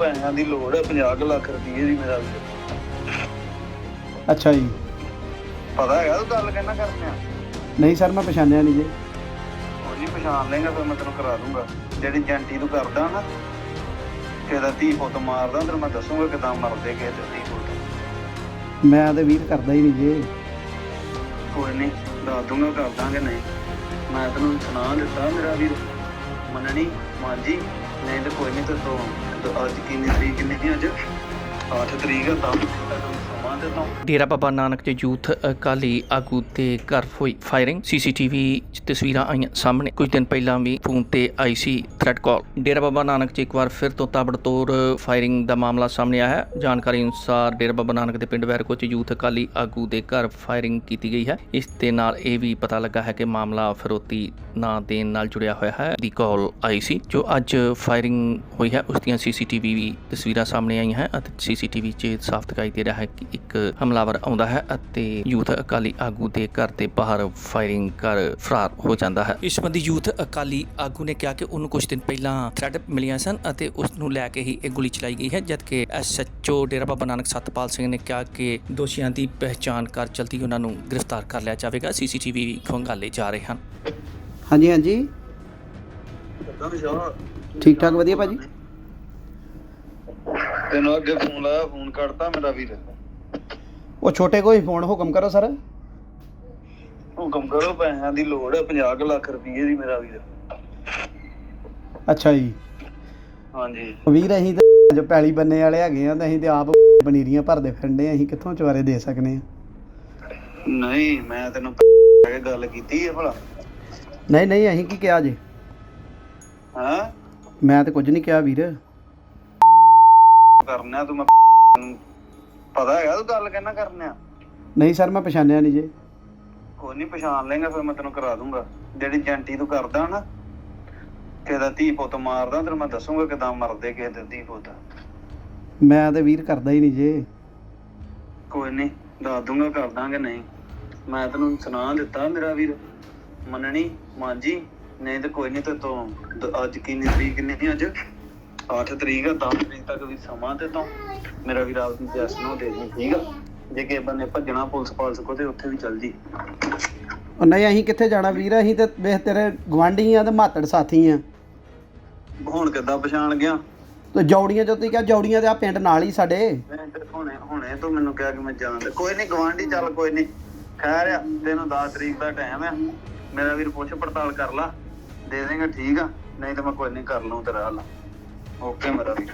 ਪੈਸਿਆਂ ਦੀ ਲੋੜ ਹੈ 50 ਲੱਖ ਰੁਪਏ ਦੀ ਮੇਰਾ ਅੱਛਾ ਜੀ। ਪਤਾ ਹੈਗਾ ਤੂੰ ਗੱਲ ਕਹਿਣਾ ਕਰਨੇ ਆ? ਨਹੀਂ ਸਰ ਮੈਂ ਪਛਾਣਿਆ ਨਹੀਂ ਜੀ। ਉਹ ਨਹੀਂ ਪਛਾਣ ਲੇਗਾ ਫਿਰ ਮੈਂ ਤੈਨੂੰ ਕਰਾ ਦੂੰਗਾ। ਜਿਹੜੀ ਜੰਟੀ ਤੂੰ ਕਰਦਾ ਨਾ ਤੇਰਾ ਧੀ ਪੁੱਤ ਮਾਰਦਾ ਤੈਨੂੰ ਮੈਂ ਦੱਸੂਗਾ ਕਿਦਾਂ ਮਰਦੇ ਕਿਸੇ ਦੇ ਧੀ ਪੁੱਤ। ਮੈਂ ਤੇ ਵੀਰ ਕਰਦਾ ਹੀ ਨਹੀਂ ਜੀ। ਕੋਈ ਨਹੀਂ ਦੱਸ ਦੂੰਗਾ ਕਰ ਦਾਂਗੇ ਨਹੀਂ। ਮੈਂ ਤੈਨੂੰ ਸੁਣਾ ਦਿੱਤਾ ਮੇਰਾ ਵੀਰ। ਮੰਨਣੀ ਮਾਂਜੀ ਨਹੀਂ ਤੇ ਕੋਈ ਨਹੀਂ ਤੇ ਤੂੰ ਅੱਜ ਕਿੰਨੀ ਤਰੀਕ ਕਿੰਨੀ ਜੀ ਅੱਜ? ਅੱਠ ਤਰੀਕ ਆ 10 ਦਿੱਤਾ ਡੇਰਾ ਬਾਬਾ ਨਾਨਕ ਦੇ ਯੂਥ ਅਕਾਲੀ ਆਗੂ ਤੇ ਘਰ ਹੋਈ ਫਾਇਰਿੰਗ ਸੀਸੀਟੀਵੀ 'ਚ ਤਸਵੀਰਾਂ ਆਈਆਂ ਸਾਹਮਣੇ। ਕੁਝ ਦਿਨ ਪਹਿਲਾਂ ਵੀ ਫੋਨ ਤੇ ਆਈ ਸੀ ਥ੍ਰੈਟ ਕਾਲ ਡੇਰਾ ਬਾਬਾ ਨਾਨਕ 'ਚ ਇੱਕ ਵਾਰ ਫਿਰ ਤੋਂ ਤਾਬੜਤੋੜ ਫਾਇਰਿੰਗ ਦਾ ਮਾਮਲਾ ਸਾਹਮਣੇ ਆਇਆ ਹੈ। ਜਾਣਕਾਰੀ ਅਨੁਸਾਰ ਡੇਰਾ ਬਾਬਾ ਨਾਨਕ ਦੇ ਪਿੰਡ ਵੈਰਕੋ 'ਚ ਯੂਥ ਅਕਾਲੀ ਆਗੂ ਦੇ ਘਰ ਫਾਇਰਿੰਗ ਕੀਤੀ ਗਈ ਹੈ। ਇਸ ਦੇ ਨਾਲ ਇਹ ਵੀ ਪਤਾ ਲੱਗਾ ਹੈ ਕਿ ਮਾਮਲਾ ਫਰੋਤੀ ਨਾਂ ਦੇਣ ਨਾਲ ਜੁੜਿਆ ਹੋਇਆ ਹੈ। ਦੀ ਕਾਲ ਆਈ ਸੀ, ਜੋ ਅੱਜ ਫਾਇਰਿੰਗ ਹੋਈ ਹੈ। ਉਸ ਦੀਆਂ ਸੀਸੀਟੀਵੀ ਤਸਵੀਰਾਂ ਸਾਹਮਣੇ ਆਈਆਂ ਹਨ ਅਤੇ ਸੀਸੀਟੀਵੀ 'ਚ ਸਾਫ਼ ਦਿਖਾਈ ਦੇ ਰਿਹਾ ਹੈ ਕਿ ਇੱਕ ਹਮਲਾਵਰ ਆਉਂਦਾ ਹੈ ਅਤੇ ਯੂਥ ਅਕਾਲੀ ਆਗੂ ਦੇ ਘਰ ਦੇ ਬਾਹਰ ਫਾਇਰਿੰਗ ਕਰ ਫਰਾਰ ਹੋ ਜਾਂਦਾ ਹੈ। ਇਸ ਸੰਬੰਧੀ ਯੂਥ ਅਕਾਲੀ ਆਗੂ ਨੇ ਕਿਹਾ ਕਿ ਉਹਨੂੰ ਕੁਝ ਦਿਨ ਪਹਿਲਾਂ ਥ੍ਰੈਡ ਮਿਲੀਆਂ ਸਨ ਅਤੇ ਉਸ ਨੂੰ ਲੈ ਕੇ ਹੀ ਇਹ ਗੋਲੀ ਚਲਾਈ ਗਈ ਹੈ ਜਦਕਿ ਐਸਐਚਓ ਡੇਰਾ ਬਾਬਾ ਨਾਨਕ ਸਤਪਾਲ ਸਿੰਘ ਨੇ ਕਿਹਾ ਕਿ ਦੋਸ਼ੀਆਂ ਦੀ ਪਹਿਚਾਣ ਕਰ ਜਲਦੀ ਉਹਨਾਂ ਨੂੰ ਗ੍ਰਿਫਤਾਰ ਕਰ ਲਿਆ ਜਾਵੇਗਾ। ਸੀਸੀਟੀਵੀ ਵੀ ਖੰਗਾਲੇ ਜਾ ਰਹੇ ਹਨ। ਹਾਂਜੀ ਹਾਂਜੀ। ਠੀਕ ਠਾਕ ਵਧੀਆ ਭਾਜੀ? ਤੈਨੂੰ ਅੱਗੇ ਫੋਨ ਲਾਇਆ ਫੋਨ ਕੱਟਤਾ ਮੇਰਾ ਵੀਰ। ਉਹ ਛੋਟੇ ਕੋਈ ਫੋਨ ਹੁਕਮ ਕਰੋ ਸਰ। ਹੁਕਮ ਕਰੋ ਪੈਸਿਆਂ ਦੀ ਲੋੜ ਹੈ 50 ਲੱਖ ਰੁਪਏ ਦੀ ਮੇਰਾ ਵੀਰ। ਅੱਛਾ ਜੀ। ਹਾਂਜੀ। ਵੀਰ ਅਸੀਂ ਤਾਂ ਜੋ ਪੈਲੀ ਬੰਨੇ ਵਾਲੇ ਹੈਗੇ ਆ ਤਾਂ ਅਸੀਂ ਤੇ ਆਪ ਪਨੀਰੀਆਂ ਭਰਦੇ ਫਿਰਦੇ ਆ ਅਸੀਂ ਕਿੱਥੋਂ ਚਵਾਰੇ ਦੇ ਸਕਨੇ ਆ? ਨਹੀਂ ਮੈਂ ਤੈਨੂੰ ਕਹਿ ਕੇ ਗੱਲ ਕੀਤੀ ਹੈ ਭਲਾ। ਨਹੀਂ ਨਹੀਂ ਅਸੀਂ ਕੀ ਕਿਹਾ ਜੀ? ਹਾਂ? ਮੈਂ ਤੇ ਕੁਝ ਨਹੀਂ ਕਿਹਾ ਵੀਰ। ਕਰਨਿਆ ਤੂੰ ਮੈਂ ਪਤਾ ਹੈਗਾ ਤੂੰ ਗੱਲ ਕਹਿਣਾ ਕਰਨਿਆ? ਨਹੀਂ ਸਰ ਮੈਂ ਪਛਾਣਿਆ ਨਹੀਂ ਜੀ। ਕੋਈ ਨਹੀਂ ਪਛਾਣ ਲੇਗਾ ਫਿਰ ਮੈਂ ਤੈਨੂੰ ਕਰਾ ਦੂੰਗਾ। ਜਿਹੜੀ ਜੰਟੀ ਤੂੰ ਕਰਦਾ ਨਾ ਤੇਰਾ ਧੀ ਪੁੱਤ ਮਾਰਦਾ ਤੈਨੂੰ ਮੈਂ ਦੱਸੂਗਾ ਕਿਦਾਂ ਮਰਦੇ ਕਿਸੇ ਦੇ ਧੀ ਪੁੱਤ। ਮੈਂ ਤੇ ਵੀਰ ਕਰਦਾ ਹੀ ਨਹੀਂ ਜੀ। ਕੋਈ ਨਹੀਂ ਦੱਸ ਦੂੰਗਾ ਕਰ ਦਾਂਗੇ ਨਹੀਂ। ਮੈਂ ਤੈਨੂੰ ਸੁਣਾ ਦਿੱਤਾ ਮੇਰਾ ਵੀਰ। ਮੰਨਣੀ ਮਾਂਜੀ ਨਹੀਂ ਤੇ ਕੋਈ ਨਹੀਂ ਤੇ ਤੂੰ ਦ- ਅੱਜ ਕਿੰਨੀ ਤਰੀਕ ਦੀ ਅੱਜ? 8 ਤਰੀਕ ਆ 10 ਤਰੀਕ ਤੱਕ ਵੀ ਸਮਾਂ ਤੇ ਤੋਂ ਮੇਰਾ ਵੀਰ ਆਪ ਦੀ ਜੈਸ ਨੂੰ ਦੇ ਦੇ ਠੀਕ ਆ? ਜੇ ਕਿਸੇ ਬੰਨੇ ਭੱਜਣਾ ਪੁਲਿਸ ਪਾਲਸ ਕੋ ਤੇ ਉੱਥੇ ਵੀ ਚੱਲ ਜੀ ਉਹ ਨਹੀਂ ਅਸੀਂ ਕਿੱਥੇ ਜਾਣਾ ਵੀਰ? ਅਸੀਂ ਤੇ ਵੇਖ ਤੇਰੇ ਗਵਾਂਢੀ ਆ ਤੇ ਮਾਤੜ ਸਾਥੀ ਆ। ਹੁਣ ਕਿੱਦਾਂ ਪਛਾਣ ਗਿਆ? ਤੇ ਜੌੜੀਆਂ ਜੋ ਤੁਸੀਂ ਕਿਹਾ ਜੌੜੀਆਂ ਤੇ ਆ ਪਿੰਡ ਨਾਲ ਹੀ ਸਾਡੇ। ਮੈਂ ਤੇ ਹੁਣੇ ਹੁਣੇ ਤੂੰ ਮੈਨੂੰ ਕਿਹਾ ਕਿ ਮੈਂ ਜਾਣਦਾ ਕੋਈ ਨਹੀਂ ਗਵਾਂਢੀ ਚੱਲ ਕੋਈ ਨਹੀਂ। ਖੈਰ ਆ ਤੈਨੂੰ 10 ਤਰੀਕ ਦਾ ਟਾਈਮ ਆ। ਮੇਰਾ ਵੀਰ ਪੁੱਛ ਪੜਤਾਲ ਕਰ ਲਾ। ਦੇ ਦੇਂਗਾ ਠੀਕ ਆ। ਨਹੀਂ ਤਾਂ ਮੈਂ ਕੋਈ ਨਹੀਂ ਕਰ ਲਊ ਤੇਰਾ ਹੱਲ। ਓਕੇ ਮੇਰਾ ਵੀਰ।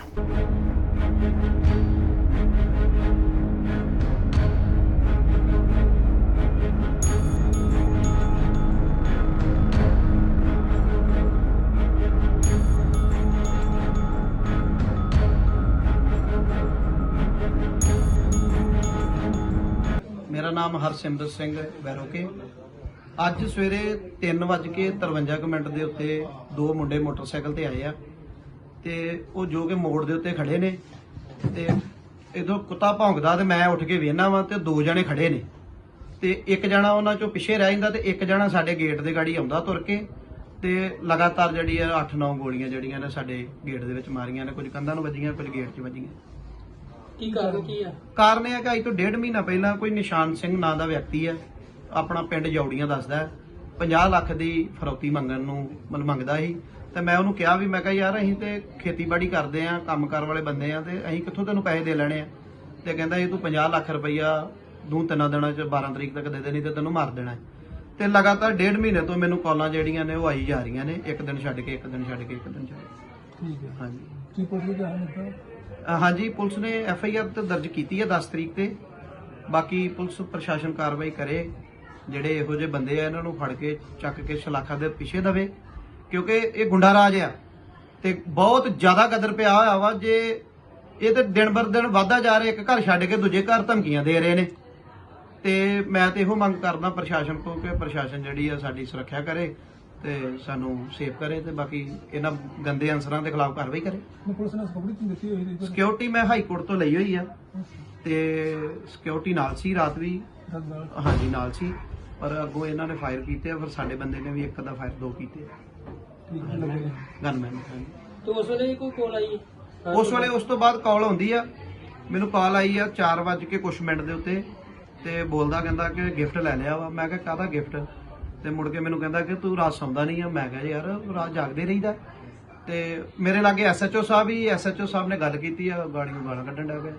ਮੇਰਾ ਨਾਮ ਹਰਸਿਮਰਤ ਸਿੰਘ ਬੈਰੋਕੇ ਅੱਜ ਸਵੇਰੇ 3:53 ਮਿੰਟ ਦੇ ਉੱਤੇ ਦੋ ਮੁੰਡੇ ਮੋਟਰਸਾਈਕਲ ਤੇ ਆਏ ਆ। ਤੇ ਉਹ ਜੋ ਕਿ ਮੋੜ ਦੇ ਉੱਤੇ ਖੜੇ ਨੇ ਤੇ ਇਦੋਂ ਕੁੱਤਾ ਭੌਂਕਦਾ ਤੇ ਮੈਂ ਉੱਠ ਕੇ ਵੇਖਣਾ ਵਾਂ ਤੇ ਦੋ ਜਣੇ ਖੜੇ ਨੇ। ਤੇ ਇੱਕ ਜਣਾ ਉਹਨਾਂ ਚੋਂ ਪਿੱਛੇ ਰਹਿ ਜਾਂਦਾ ਤੇ ਇੱਕ ਜਣਾ ਸਾਡੇ ਗੇਟ ਦੇ ਗਾੜੀ ਆਉਂਦਾ ਤੁਰ ਕੇ ਤੇ ਲਗਾਤਾਰ ਜਿਹੜੀ ਆ 8-9 ਗੋਲੀਆਂ ਜਿਹੜੀਆਂ ਨੇ ਸਾਡੇ ਗੇਟ ਦੇ ਵਿੱਚ ਮਾਰੀਆਂ ਨੇ ਕੁਝ ਕੰਧਾਂ ਨੂੰ ਵੱਜੀਆਂ ਕੁਝ ਗੇਟ 'ਚ ਵੱਜੀਆਂ। ਕੀ ਕਾਰਨ ਕੀ ਆ? ਕਾਰਨ ਇਹ ਹੈ ਕਿ ਅੱਜ ਤੋਂ ਡੇਢ ਮਹੀਨਾ ਪਹਿਲਾਂ ਕੋਈ ਨਿਸ਼ਾਨ ਸਿੰਘ ਨਾਂ ਦਾ ਵਿਅਕਤੀ ਹੈ ਆਪਣਾ ਪਿੰਡ ਜੌੜੀਆਂ ਦੱਸਦਾ ਹੈ 50 ਲੱਖ ਦੀ ਫਰੌਤੀ ਮੰਗਣ ਨੂੰ ਮਨ ਮੰਗਦਾ ਸੀ। ਤੇ ਮੈਂ ਉਹਨੂੰ ਕਿਹਾ ਵੀ ਮੈਂ ਕਿਹਾ ਯਾਰ ਅਸੀਂ ਤੇ ਖੇਤੀਬਾੜੀ ਕਰਦੇ ਆਂ ਕੰਮਕਾਰ ਵਾਲੇ ਬੰਦੇ ਆਂ ਤੇ ਅਸੀਂ ਕਿੱਥੋਂ ਤੈਨੂੰ ਪੈਸੇ ਦੇ ਲੈਣੇ ਆ? ਤੇ ਕਹਿੰਦਾ ਇਹ ਤੂੰ 50 ਲੱਖ ਰੁਪਈਆ ਦੂੰ ਤਿੰਨਾਂ ਦਿਨਾਂ ਚ 12 ਤਰੀਕ ਤੱਕ ਦੇ ਦੇਣੀ ਤੇ ਤੈਨੂੰ ਮਾਰ ਦੇਣਾ। ਤੇ ਲਗਾਤਾਰ ਡੇਢ ਮਹੀਨੇ ਤੋਂ ਮੈਨੂੰ ਕਾਲਾਂ ਜਿਹੜੀਆਂ ਨੇ ਉਹ ਆਈ ਜਾ ਰਹੀਆਂ ਨੇ ਇੱਕ ਦਿਨ ਛੱਡ ਕੇ ਇੱਕ ਦਿਨ ਛੱਡ ਕੇ ਇੱਕ ਦਿਨ ਛੱਡ ਕੇ। ਠੀਕ ਹੈ। ਹਾਂਜੀ। ਕੀ ਪੁੱਛ ਰਿਹਾ ਹੈ ਅ, ਹਾਂਜੀ ਪੁਲਿਸ ਨੇ ਐਫ ਆਈ ਆਰ ਤੇ ਦਰਜ ਕੀਤੀ ਹੈ 10 ਤਰੀਕ ਤੇ। ਬਾਕੀ ਪੁਲਿਸ ਪ੍ਰਸ਼ਾਸਨ ਕਾਰਵਾਈ ਕਰੇ ਜਿਹੜੇ ਇਹੋ ਜਿਹੇ ਬੰਦੇ ਆ ਇਹਨਾਂ ਨੂੰ ਫੜ ਕੇ ਚੱਕ ਕੇ ਸ਼ਲਾਖਾ ਦੇ ਪਿੱਛੇ ਦਵੇ। ਕਿਉਂਕਿ ਇਹ ਗੁੰਡਾ ਰਾਜ ਆ। ਤੇ ਬਹੁਤ ਜ਼ਿਆਦਾ ਕਦਰ ਪਿਆ ਹੋਇਆ ਵਾ ਜੇ ਇਹ ਤੇ ਦਿਨ ਬਰ ਦਿਨ ਵਧਦਾ ਜਾ ਰਿਹਾ ਇੱਕ ਘਰ ਛੱਡ ਕੇ ਦੂਜੇ ਘਰ ਧਮਕੀਆਂ ਦੇ ਰਹੇ ਨੇ। ਤੇ ਮੈਂ ਤੇ ਇਹੋ ਮੰਗ ਕਰਦਾ ਪ੍ਰਸ਼ਾਸਨ ਤੋਂ ਕਿ ਪ੍ਰਸ਼ਾਸਨ ਜਿਹੜੀ ਆ ਸਾਡੀ ਸੁਰੱਖਿਆ ਕਰੇ ਤੇ ਸਾਨੂੰ ਸੇਫ ਕਰੇ ਤੇ ਬਾਕੀ ਇਹਨਾਂ ਗੰਦੇ ਅਨਸਰਾਂ ਦੇ ਖਿਲਾਫ ਕਾਰਵਾਈ ਕਰੇ। ਪੁਲਿਸ ਨੇ ਸਬੂਤ ਕੀ ਦਿੱਤੀ ਹੋਈ ਹੈ ਸਿਕਿਉਰਿਟੀ ਮੈਂ ਹਾਈ ਕੋਰਟ ਤੋਂ ਲਈ ਹੋਈ ਆ। ਤੇ ਸਿਕਿਉਰਿਟੀ ਨਾਲ ਸੀ ਰਾਤ ਵੀ। ਹਾਂਜੀ ਨਾਲ ਸੀ। ਪਰ ਅੱਗੋਂ ਇਹਨਾਂ ਨੇ ਫਾਇਰ ਕੀਤੇ ਆ ਫਿਰ ਸਾਡੇ ਬੰਦੇ ਨੇ ਵੀ ਇੱਕ ਦਾ ਫਾਇਰ ਦੋ ਕੀਤੇ ਗਨਮੈਨ ਤੇ ਉਸ ਵੇਲੇ ਕੋਈ ਕੋਲ ਆਈ? ਉਸ ਵੇਲੇ ਉਸ ਤੋਂ ਬਾਅਦ ਕਾਲ ਆਉਂਦੀ ਆ। ਮੈਨੂੰ ਕਾਲ ਆਈ ਆ 4 ਵਜੇ ਕੇ ਕੁਛ ਮਿੰਟ ਦੇ ਉੱਤੇ ਤੇ ਬੋਲਦਾ ਕਹਿੰਦਾ ਕਿ ਗਿਫਟ ਲੈ ਲਿਆ ਵਾ। ਮੈਂ ਕਿਹਾ ਕਾਹਦਾ ਗਿਫਟ ਤੇ ਮੁੜ ਕੇ ਮੈਨੂੰ ਕਹਿੰਦਾ ਕਿ ਤੂੰ ਰਾਤ ਸੌਂਦਾ ਨਹੀਂ ਆ। ਮੈਂ ਕਿਹਾ ਯਾਰ ਰਾਤ ਜਾਗਦੇ ਰਹੀਦਾ। ਤੇ ਮੇਰੇ ਲਾਗੇ ਐਸਐਚਓ ਸਾਹਿਬ ਹੀ ਐਸਐਚਓ ਸਾਹਿਬ ਨੇ ਗੱਲ ਕੀਤੀ ਆ। ਗਾੜੀਆਂ ਗਾਲਾਂ ਕੱਢਣ ਲੱਗ ਪਿਆ।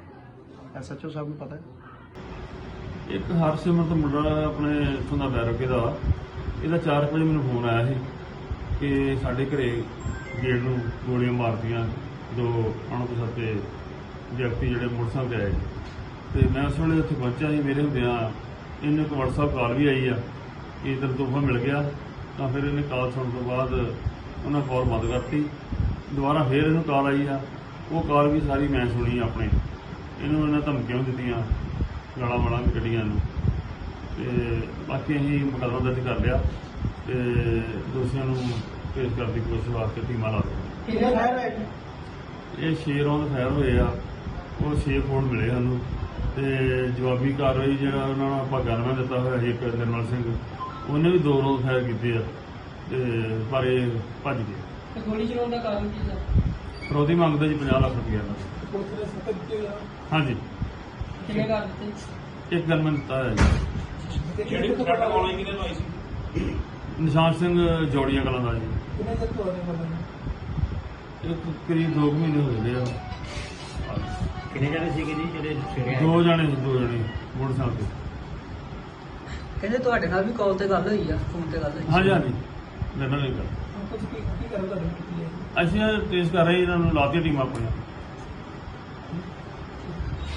ਐਸਐਚਓ ਸਾਹਿਬ ਨੂੰ ਪਤਾ ਹੈ। ਇੱਕ ਹਰਸਿਮਰਤ ਮੁੰਡਾ ਆਪਣੇ ਇੱਥੋਂ ਦਾ ਬੈਰੋਕੇ ਦਾ ਇਹਦਾ 4 ਵਜੇ ਮੈਨੂੰ ਫੋਨ ਆਇਆ ਸੀ। ਕਿ ਸਾਡੇ ਘਰੇ ਗੇਟ ਨੂੰ ਗੋਲੀਆਂ ਮਾਰਤੀਆਂ ਦੋ ਅਣਪਛਾਤੇ ਵਿਅਕਤੀ ਜਿਹੜੇ ਮੋਟਰਸਾਈਕਲ ਤੇ ਆਏ ਤੇ ਮੈਂ ਉਸ ਵੇਲੇ ਉੱਥੇ ਪਹੁੰਚਿਆ ਸੀ ਮੇਰੇ ਹੁੰਦਿਆਂ ਇਹਨੂੰ ਇੱਕ WhatsApp ਕਾਲ ਵੀ ਆਈ ਆ ਕਿ ਇਧਰ ਤੋਹਫਾ ਮਿਲ ਗਿਆ। ਤਾਂ ਫਿਰ ਇਹਨੇ ਕਾਲ ਸੁਣਨ ਤੋਂ ਬਾਅਦ ਉਹਨਾਂ ਕਾਲ ਬੰਦ ਕਰਤੀ। ਦੁਬਾਰਾ ਫੇਰ ਇਹਨੂੰ ਕਾਲ ਆਈ ਆ। ਉਹ ਕਾਲ ਵੀ ਸਾਰੀ ਮੈਂ ਸੁਣੀ ਆਪਣੇ। ਇਹਨੂੰ ਇਹਨਾਂ ਧਮਕੀਆਂ ਵੀ ਦਿੱਤੀਆਂ, ਗਾਲਾਂ ਵਾਲਾਂ ਵੀ ਕੱਢੀਆਂ ਨੂੰ ਤੇ ਬਾਕੀ ਅਸੀਂ ਮੁਕੱਦਮਾ ਦਰਜ ਕਰ ਲਿਆ। ਤੇ ਦੋਸ਼ੀਆਂ ਨੂੰ ਪੇਸ਼ ਕਰਨ ਦੀ ਕੋਸ਼ਿਸ਼ ਵਾਸਤੇ ਟੀਮਾਂ ਲਾ ਦਿੱਤੀਆਂ। ਕਿੰਨੇ ਫਾਇਰ ਹੋਏ ਇਹ ਛੇ ਰੌਂਦ ਫਾਇਰ ਹੋਏ ਆ। ਉਹ ਛੇ ਫੋਨ ਮਿਲੇ ਸਾਨੂੰ। ਤੇ ਜਵਾਬੀ ਕਾਰਵਾਈ ਜਿਹੜਾ ਉਹਨਾਂ ਨੂੰ ਆਪਾਂ ਗਨਮੈਨ ਦਿੱਤਾ ਹੋਇਆ ਸੀ ਇੱਕ ਨਿਰਮਲ ਸਿੰਘ ਉਹਨੇ ਵੀ ਦੋ ਰੌਂਦ ਫਾਇਰ ਕੀਤੇ ਆ। ਤੇ ਪਰ ਇਹ ਭੱਜ ਗਏ। ਤੇ ਗੋਲੀ ਚਲਾਉਣ ਦਾ ਕਾਰਨ ਕੀ ਸੀ ਫਰੋਦੀ ਮੰਗਦੇ ਜੀ 50 ਲੱਖ ਰੁਪਏ ਦਾ। ਹਾਂਜੀ। ਕਿੰਨੇ ਕਰ ਦਿੱਤੇ? ਇੱਕ ਗਨਮੈਨ ਦਿੱਤਾ ਹੋਇਆ ਜੀ। ਜਿਹੜੀ ਥ੍ਰੈਟ ਕਾਲ ਕਿਨੇ ਨੂੰ ਆਈ ਸੀ? ਨਿਸ਼ਾਨ ਸਿੰਘ ਜੋੜੀਆਂ ਕਲਾਂ ਦਾ ਜੀ। ਕਿੰਨੇ ਚਿਰ ਤੋਂ ਕਰੀਬ 2 ਮਹੀਨੇ ਹੋ ਗਏ ਆ। ਕਿੰਨੇ ਜਣੇ ਸੀਗੇ ਜੀ ਜਿਹੜੇ ਸਵੇਰੇ ਆਏ ਦੋ ਜਣੇ ਸੀ, ਦੋ ਜਣੇ ਮੋਟਰਸਾਈਕਲ ਤੇ। ਕਹਿੰਦੇ ਤੁਹਾਡੇ ਨਾਲ ਵੀ ਕਾਲ ਤੇ ਗੱਲ ਹੋਈ ਆ ਫੋਨ ਤੇ ਗੱਲ ਹੋਈ ਹਾਂਜੀ ਹਾਂਜੀ। ਮੇਰੇ ਨਾਲ ਨਹੀਂ ਕਰ ਤੁਸੀਂ ਕੀ ਕੀ ਕਰੋ ਤੁਹਾਡੇ ਕੀ ਹੈ ਅਸੀਂ ਟੇਸਟ ਕਰ ਰਹੇ ਇਹਨਾਂ ਨੂੰ ਲਾਤੀ ਟੀਮ ਆਪਣੀਆਂ।